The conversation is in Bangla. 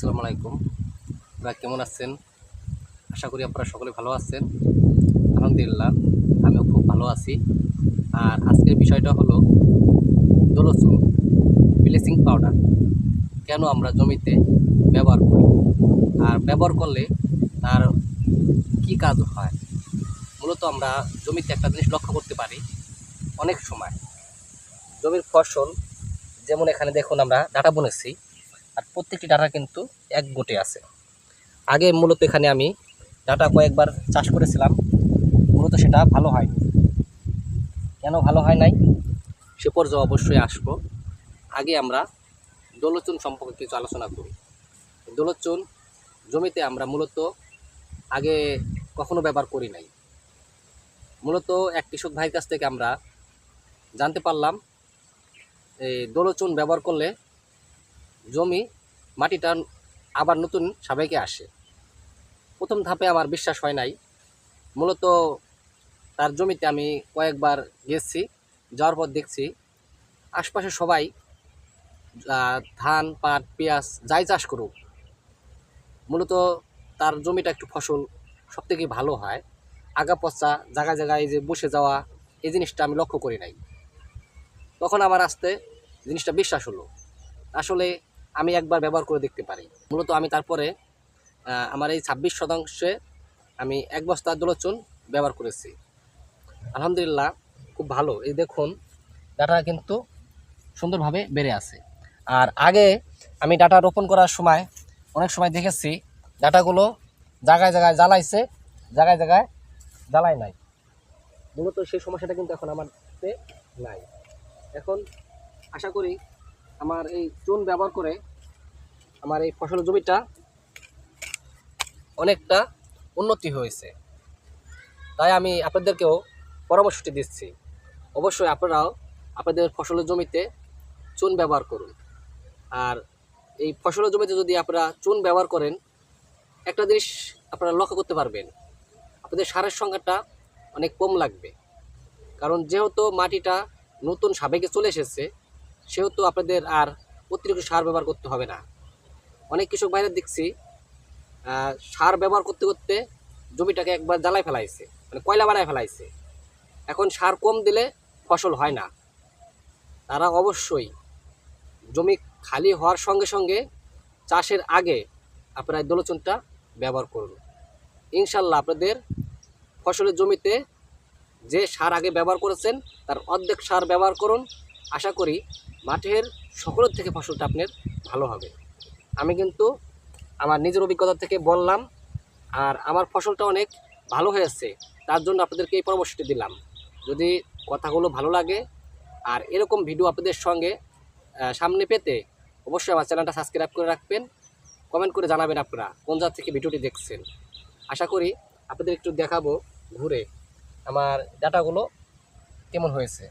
আসসালামু আলাইকুম। আপনারা কেমন আছেন? আশা করি আপনারা সকলে ভালো আছেন। আলহামদুলিল্লাহ, আমিও খুব ভালো আছি। আর আজকের বিষয়টা হলো দোলচুন ব্লিচিং পাউডার। কেন আমরা জমিতে ব্যবহার করি? আর ব্যবহার করলে তার কি কাজ হয়? মূলত আমরা জমিতে একটা জিনিস লক্ষ্য করতে পারি অনেক সময়। জমির ফসল, যেমন এখানে দেখুন আমরা ডাটা বুনেছি। আর প্রত্যেকটি ডাটা কিন্তু এক গোটে আছে। আগে মূলত এখানে আমি ডাটা কয়েকবার চাষ করেছিলাম, মূলত সেটা ভালো হয়নি। কেন ভালো হয় নাই? সে পর্যায়ে অবশ্যই আসব। আগে আমরা দোলচুন সম্পর্কে কিছু আলোচনা করি। দোলচুন জমিতে আমরা মূলত আগে কখনো ব্যবহার করি নাই। মূলত এক কৃষক ভাইয়ের কাছ থেকে আমরা জানতে পারলাম, এই দোলচুন ব্যবহার করলে জমি মাটিটা আবার নতুন সাবেকে আসে। প্রথম ধাপে আমার বিশ্বাস হয় নাই। মূলত তার জমিতে আমি কয়েকবার গেছি, যাওয়ার পর দেখছি আশপাশে সবাই ধান, পাট, পেঁয়াজ যাই চাষ করুক, মূলত তার জমিটা একটু ফসল সব থেকে ভালো হয়। আগা পচা জায়গায় জায়গায় যে বসে যাওয়া, এই জিনিসটা আমি লক্ষ্য করি নাই। তখন আমার আসতে জিনিসটা বিশ্বাস হলো। আসলে আমি একবার ব্যবহার করে দেখতে পারি। মূলত আমি তারপরে আমার এই ছাব্বিশ শতাংশে আমি এক বস্তা দোলচুন ব্যবহার করেছি। আলহামদুলিল্লাহ, খুব ভালো। এই দেখুন, ডাটা কিন্তু সুন্দরভাবে বেড়ে আছে। আর আগে আমি ডাটা রোপণ করার সময়, অনেক সময় দেখেছি, ডাটাগুলো জায়গায় জায়গায় জ্বালাইছে, জায়গায় জায়গায় জ্বালায় নাই। মূলত সেই সমস্যাটা কিন্তু এখন আমার নাই। এখন আশা করি আমার এই চুন ব্যবহার করে আমার এই ফসল জমিটা অনেকটা উন্নতি হয়েছে। তাই আমি আপনাদেরকেও পরামর্শটি দিচ্ছি। অবশ্যই আপনারাও আপনাদের ফসলের জমিতে চুন ব্যবহার করুন। আর এই ফসলের জমিতে যদি আপনারা চুন ব্যবহার করেন, একটা জিনিস আপনারা লক্ষ্য করতে পারবেন, আপনাদের সারের সংখ্যাটা অনেক কম লাগবে। কারণ যেহেতু মাটিটা নতুন সাবেকে চলে এসেছে সেহেতু আপনাদের আর অতিরিক্ত সার ব্যবহার করতে হবে না। অনেক কৃষক বাইরে দেখছি সার ব্যবহার করতে করতে জমিটাকে একবার জ্বালায় ফেলাইছে মানে কয়লা বানায় ফেলাইছে। এখন সার কম দিলে ফসল হয় না। তারা অবশ্যই জমি খালি হওয়ার সঙ্গে সঙ্গে চাষের আগে আপনারা দোলচনটা ব্যবহার করুন। ইনশাল্লাহ আপনাদের ফসলের জমিতে যে সার আগে ব্যবহার করেছেন, তার অর্ধেক সার ব্যবহার করুন আশা করি মাঠের সকলের থেকে ফসলটা আপনার ভালো হবে। আমি কিন্তু আমার নিজের অভিজ্ঞতা থেকে বললাম, আর আমার ফসলটা অনেক ভালো হয়েছে তার জন্য আপনাদেরকে এই পরামর্শটি দিলাম। যদি কথাগুলো ভালো লাগে, আর এরকম ভিডিও আপনাদের সঙ্গে সামনে পেতে অবশ্যই আমার চ্যানেলটা সাবস্ক্রাইব করে রাখবেন। কমেন্ট করে জানাবেন আপনারা কোন জাত থেকে ভিডিওটি দেখছেন। আশা করি আপনাদের একটু দেখাবো, ঘুরে আমার ডাটাগুলো কেমন হয়েছে।